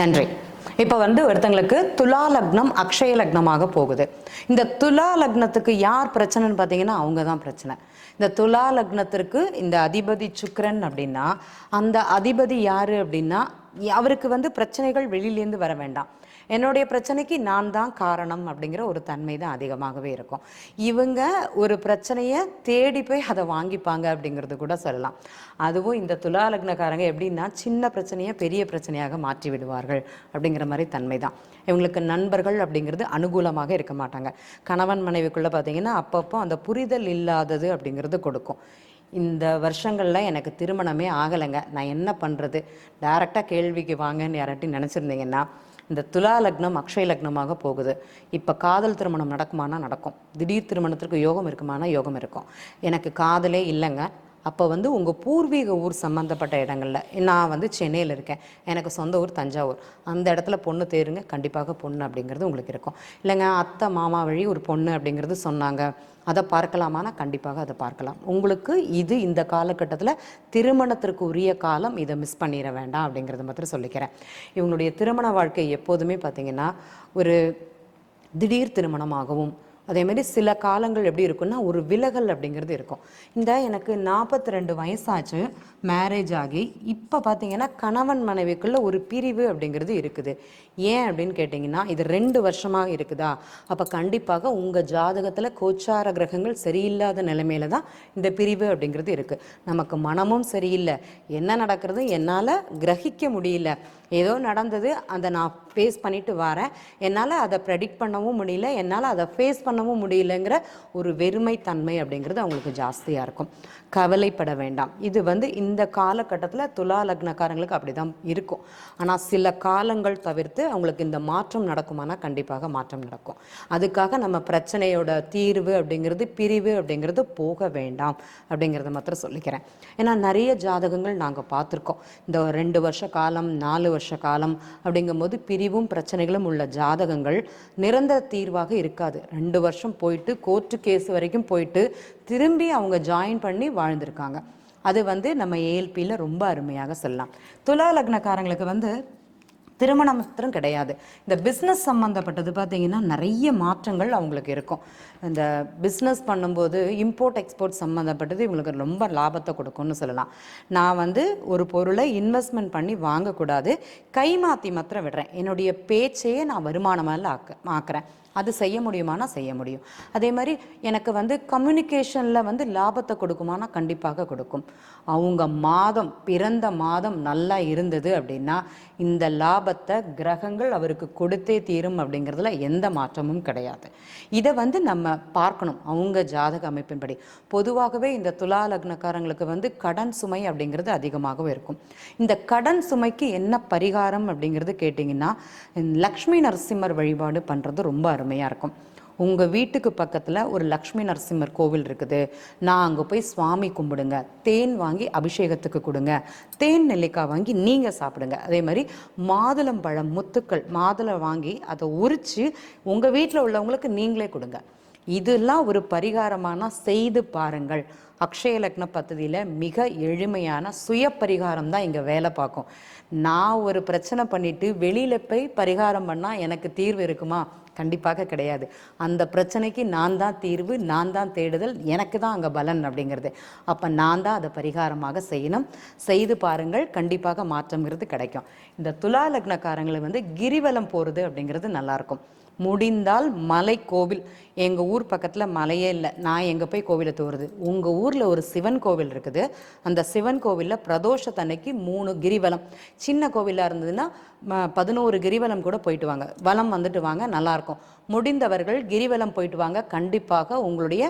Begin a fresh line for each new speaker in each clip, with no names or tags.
நன்றி. இப்போ வந்து ஒருத்தங்களுக்கு துலா லக்னம் அக்ஷய லக்னமாக போகுது. இந்த துலா லக்னத்துக்கு யார் பிரச்சனைன்னு பார்த்தீங்கன்னா அவங்க தான் பிரச்சனை. இந்த துலா லக்னத்திற்கு இந்த அதிபதி சுக்ரன் அப்படின்னா அந்த அதிபதி யார் அப்படின்னா அவருக்கு வந்து பிரச்சனைகள் வெளியிலேருந்து வர வேண்டாம். என்னுடைய பிரச்சனைக்கு நான் தான் காரணம் அப்படிங்கிற ஒரு தன்மை தான் அதிகமாகவே இருக்கும். இவங்க ஒரு பிரச்சனையை தேடி போய் அதை வாங்கிப்பாங்க அப்படிங்கிறது கூட சொல்லலாம். அதுவும் இந்த துலா லக்னக்காரங்க எப்படின்னா சின்ன பிரச்சனையை பெரிய பிரச்சனையாக மாற்றி விடுவார்கள் அப்படிங்கிற மாதிரி தன்மை தான். இவங்களுக்கு நண்பர்கள் அப்படிங்கிறது அனுகூலமாக இருக்க மாட்டாங்க. கணவன் மனைவிக்குள்ளே பார்த்தீங்கன்னா அப்பப்போ அந்த புரிதல் இல்லாதது அப்படிங்கிறது கொடுக்கும். இந்த வருஷங்களில் எனக்கு திருமணமே ஆகலைங்க. நான் என்ன பண்ணுறது டைரெக்டாக கேள்விக்கு வாங்கன்னு யாராட்டி நினச்சிருந்தீங்கன்னா இந்த துலா லக்னம் அக்ஷய லக்னமாக போகுது. இப்போ காதல் திருமணம் நடக்குமானா நடக்கும். திடீர் திருமணத்திற்கு யோகம் இருக்குமானா யோகம் இருக்கும். எனக்கு காதலே இல்லைங்க. அப்போ வந்து உங்கள் பூர்வீக ஊர் சம்மந்தப்பட்ட இடங்களில். நான் வந்து சென்னையில் இருக்கேன். எனக்கு சொந்த ஊர் தஞ்சாவூர். அந்த இடத்துல பொண்ணு தேருங்க. கண்டிப்பாக பொண்ணு அப்படிங்கிறது உங்களுக்கு இருக்கும். இல்லைங்க அத்தை மாமா வழி ஒரு பொண்ணு அப்படிங்கிறது சொன்னாங்க. அதை பார்க்கலாமானா கண்டிப்பாக அதை பார்க்கலாம். உங்களுக்கு இது இந்த காலகட்டத்தில் திருமணத்திற்கு உரிய காலம். இதை மிஸ் பண்ணிட வேண்டாம் அப்படிங்கிறத மாத்திரம் சொல்லிக்கிறேன். இவங்களுடைய திருமண வாழ்க்கை எப்போதுமே பார்த்தீங்கன்னா ஒரு திடீர் திருமணமாகவும் அதே மாதிரி சில காலங்கள் எப்படி இருக்குன்னா ஒரு விலகல் அப்படிங்கிறது இருக்கும். இந்த எனக்கு நாற்பத்தி ரெண்டு வயசாச்சு மேரேஜ் ஆகி இப்போ பார்த்தீங்கன்னா கணவன் மனைவிக்குள்ள ஒரு பிரிவு அப்படிங்கிறது இருக்குது. ஏன் அப்படின்னு கேட்டிங்கன்னா இது ரெண்டு வருஷமாக இருக்குதா? அப்போ கண்டிப்பாக உங்கள் ஜாதகத்தில் கோச்சார கிரகங்கள் சரியில்லாத நிலைமையில தான் இந்த பிரிவு அப்படிங்கிறது இருக்குது நமக்கு மனமும் சரியில்லை. என்ன நடக்கிறது? என்னால் கிரகிக்க முடியல. ஏதோ நடந்தது அதை நான் ஃபேஸ் பண்ணிட்டு வரேன். என்னால் அதை ப்ரெடிக்ட் பண்ணவும் முடியல. என்னால் அதை ஃபேஸ் பண்ணவும் முடியலங்கிற ஒரு வெறுமை தன்மை அப்படிங்கிறது அவங்களுக்கு ஜாஸ்தியாக இருக்கும். கவலைப்பட வேண்டாம். இது வந்து இந்த காலகட்டத்தில் துலா லக்னக்காரங்களுக்கு அப்படி தான் இருக்கும். ஆனால் சில காலங்கள் தவிர்த்து அவங்களுக்கு இந்த மாற்றம் நடக்குமானா கண்டிப்பாக மாற்றம் நடக்கும். அதுக்காக நம்ம பிரச்சனையோட தீர்வு அப்படிங்கிறது பிரிவு அப்படிங்கிறது போக வேண்டாம் அப்படிங்கிறத மாத்திரம் சொல்லிக்கிறேன். ஏன்னா நிறைய ஜாதகங்கள் நாங்கள் பார்த்துருக்கோம். இந்த ரெண்டு வருஷ காலம் நாலு வருஷ காலம் அப்படிங்கும்போது பிரிவும் பிரச்சனைகளும் உள்ள ஜாதகங்கள் நிரந்தர தீர்வாக இருக்காது. ரெண்டு வருஷம் போயிட்டு கோர்ட்டு கேஸ் வரைக்கும் போயிட்டு திரும்பி அவங்க ஜாயின் பண்ணி வாழ்ந்திருக்காங்க. அது வந்து நம்ம ஏஎல்பியில் ரொம்ப அருமையாக சொல்லலாம். துலா லக்னக்காரங்களுக்கு வந்து திருமணம் மாத்திரம் கிடையாது. இந்த பிஸ்னஸ் சம்மந்தப்பட்டது பார்த்தீங்கன்னா நிறைய மாற்றங்கள் அவங்களுக்கு இருக்கும். இந்த பிஸ்னஸ் பண்ணும்போது இம்போர்ட் எக்ஸ்போர்ட் சம்மந்தப்பட்டது இவங்களுக்கு ரொம்ப லாபத்தை கொடுக்கும்னு சொல்லலாம். நான் வந்து ஒரு பொருளை இன்வெஸ்ட்மெண்ட் பண்ணி வாங்கக்கூடாது. கை மாற்றி மாத்திரம் விடுறேன். என்னுடைய பேச்சையே நான் வருமானமாக ஆக்க ஆக்குறேன். அது செய்ய முடியுமானா செய்ய முடியும். அதே மாதிரி எனக்கு வந்து கம்யூனிகேஷனில் வந்து லாபத்தை கொடுக்குமானா கண்டிப்பாக கொடுக்கும். அவங்க மாதம் பிறந்த மாதம் நல்லா இருந்தது அப்படின்னா இந்த லாபத்தை கிரகங்கள் அவருக்கு கொடுத்தே தீரும் அப்படிங்கிறதுல எந்த மாற்றமும் கிடையாது. இதை வந்து நம்ம பார்க்கணும். அவங்க ஜாதக அமைப்பின்படி. பொதுவாகவே இந்த துலா லக்னக்காரங்களுக்கு வந்து கடன் சுமை அப்படிங்கிறது அதிகமாகவே இருக்கும். இந்த கடன் சுமைக்கு என்ன பரிகாரம் அப்படிங்கிறது கேட்டிங்கன்னா லக்ஷ்மி நரசிம்மர் வழிபாடு பண்ணுறது ரொம்ப அருமையாக இருக்கும். உங்கள் வீட்டுக்கு பக்கத்தில் ஒரு லக்ஷ்மி நரசிம்மர் கோவில் இருக்குது. நான் அங்கே போய் சுவாமி கும்பிடுங்க. தேன் வாங்கி அபிஷேகத்துக்கு கொடுங்க. தேன் நெல்லிக்காய் வாங்கி நீங்கள் சாப்பிடுங்க. அதே மாதிரி மாதுளம்பழம் முத்துக்கள் மாதுளை வாங்கி அதை உரித்து உங்கள் வீட்டில் உள்ளவங்களுக்கு நீங்களே கொடுங்க. இதெல்லாம் ஒரு பரிகாரமான செய்து பாருங்கள். அக்ஷய லக்ன பத்ததியில் மிக எளிமையான சுய பரிகாரம் தான் இங்கே வேலை பார்க்கும். நான் ஒரு பிரச்சனை பண்ணிட்டு வெளியில் போய் பரிகாரம் பண்ணால் எனக்கு தீர்வு இருக்குமா? கண்டிப்பாக கிடையாது. அந்த பிரச்சனைக்கு நான் தான் தீர்வு நான் தான் தேடுதல் எனக்கு தான் அங்கே பலன் அப்படிங்கிறது. அப்போ நான் தான் அதை பரிகாரமாக செய்யணும். செய்து பாருங்கள் கண்டிப்பாக மாற்றம்ங்கிறது கிடைக்கும். இந்த துலா லக்னக்காரங்களை வந்து கிரிவலம் போகிறது அப்படிங்கிறது நல்லாயிருக்கும் முடிந்தால் மலை கோவில் எங்கள் ஊர் பக்கத்தில் மலையே இல்லை. நான் எங்கே போய் கோவிலை தோறுது உங்கள் ஊரில் ஒரு சிவன் கோவில் இருக்குது. அந்த சிவன் கோவிலில் பிரதோஷத்தன்னைக்கு மூணு கிரிவலம். சின்ன கோவிலாக இருந்ததுன்னா பதினோரு கிரிவலம் கூட போயிட்டு வாங்க. வலம் வந்துட்டு வாங்க நல்லாயிருக்கும் முடிந்தவர்கள் கிரிவலம் போயிட்டு வாங்க. கண்டிப்பாக உங்களுடைய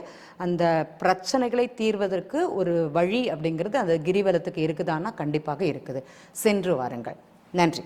அந்த பிரச்சனைகளை தீர்வதற்கு ஒரு வழி அப்படிங்கிறது அந்த கிரிவலத்துக்கு இருக்குதான்னா கண்டிப்பாக இருக்குது. சென்று வாருங்கள். நன்றி.